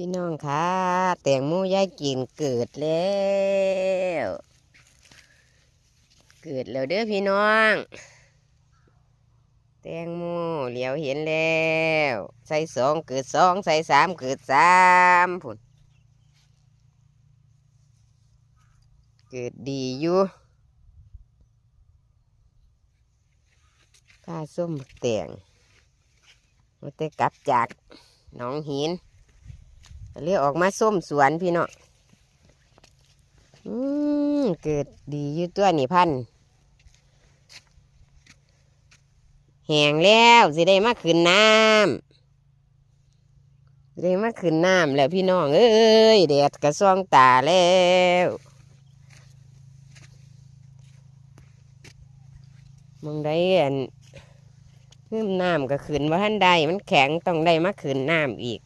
พี่น้องคะแตงโมยายกินเกิดแล้ว เกิดแล้วเด้อพี่น้อง แตงโมเหลียวเห็นแล้ว ใส่สองเกิดสองใส่สามเกิดสามผุนเกิดดีอยู่ข้าส้มแตงมันจะกลับจากหนองหิน เรียกออกมาส้มสวนพี่เนาะอืมเกิดดีอยู่ตัวนี่พันแหงแล้วสิได้มาขึ้นน้ำสิได้มาขึ้นน้ำแล้วพี่น้องเอ้ยแดดกระซ่องตาแล้วมองได้อันขึ้นน้ำก็ขึ้นว่าท่านใดมันแข็งต้องได้มาขึ้นน้ำอีก